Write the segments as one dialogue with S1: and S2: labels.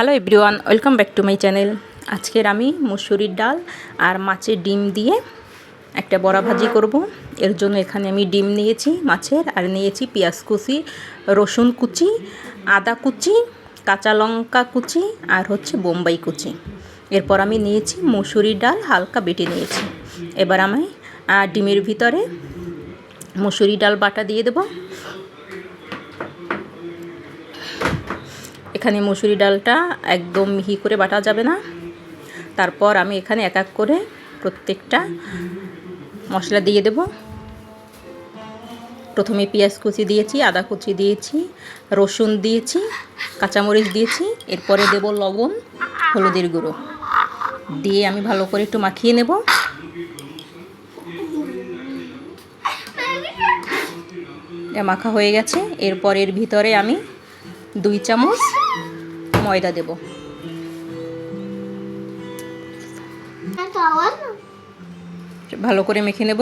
S1: Hello everyone welcome back to my channel আজকের আমি মুসুরির ডাল আর মাছের ডিম দিয়ে একটা বড়া ভাজি করব। এর জন্য এখানে আমি ডিম নিয়েছি, মাছের, আর নিয়েছি পেঁয়াজ কুচি, রসুন কুচি, আদা কুচি, কাঁচা লঙ্কা কুচি, আর হচ্ছে বোম্বাই কুচি। এরপর আমি নিয়েছি মুসুরির ডাল, হালকা বেটে নিয়েছি। এবার আমি ডিমের ভিতরে মুসুরি ডাল বাটা দিয়ে দেবো। এখানে মুসুরি ডালটা একদম মিহি করে বাটা যাবে না। তারপর আমি এখানে এক এক করে প্রত্যেকটা মশলা দিয়ে দেব। প্রথমে পেঁয়াজ কুচি দিয়েছি, আদা কুচি দিয়েছি, রসুন দিয়েছি, কাঁচামরিচ দিয়েছি, এরপরে দেব লবণ, হলুদের গুঁড়ো। দিয়ে আমি ভালো করে একটু মাখিয়ে নেব। মাখা হয়ে গেছে। এরপর এর ভিতরে আমি দুই চামচ ময়দা দেব। ভালো করে মেখে নেব।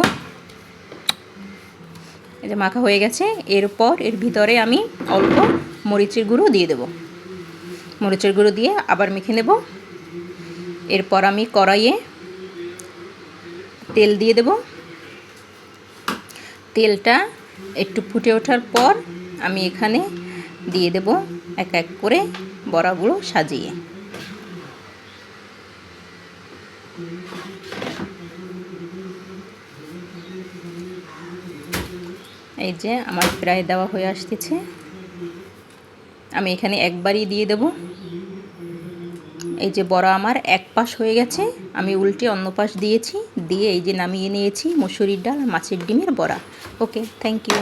S1: এই যে মাখা হয়ে গেছে। এরপর এর ভিতরে আমি অল্প মরিচের গুঁড়ো দিয়ে দেব। মরিচের গুঁড়ো দিয়ে আবার মেখে নেব। এরপর আমি কড়াইয়ে তেল দিয়ে দেব। তেলটা একটু ফুটে ওঠার পর আমি এখানে দিয়ে দেব এক এক করে বড়াগুলো সাজিয়ে। এই যে আমার প্রায় দেওয়া হয়ে আসতেছে। আমি এখানে একবারই দিয়ে দেব। এই যে বড়া আমার এক পাশ হয়ে গেছে, আমি উল্টে অন্য পাশ দিয়েছি, দিয়ে এই যে নামিয়ে নিয়েছি মুসুরির ডাল, মাছের ডিমের বড়া। Okay, thank you.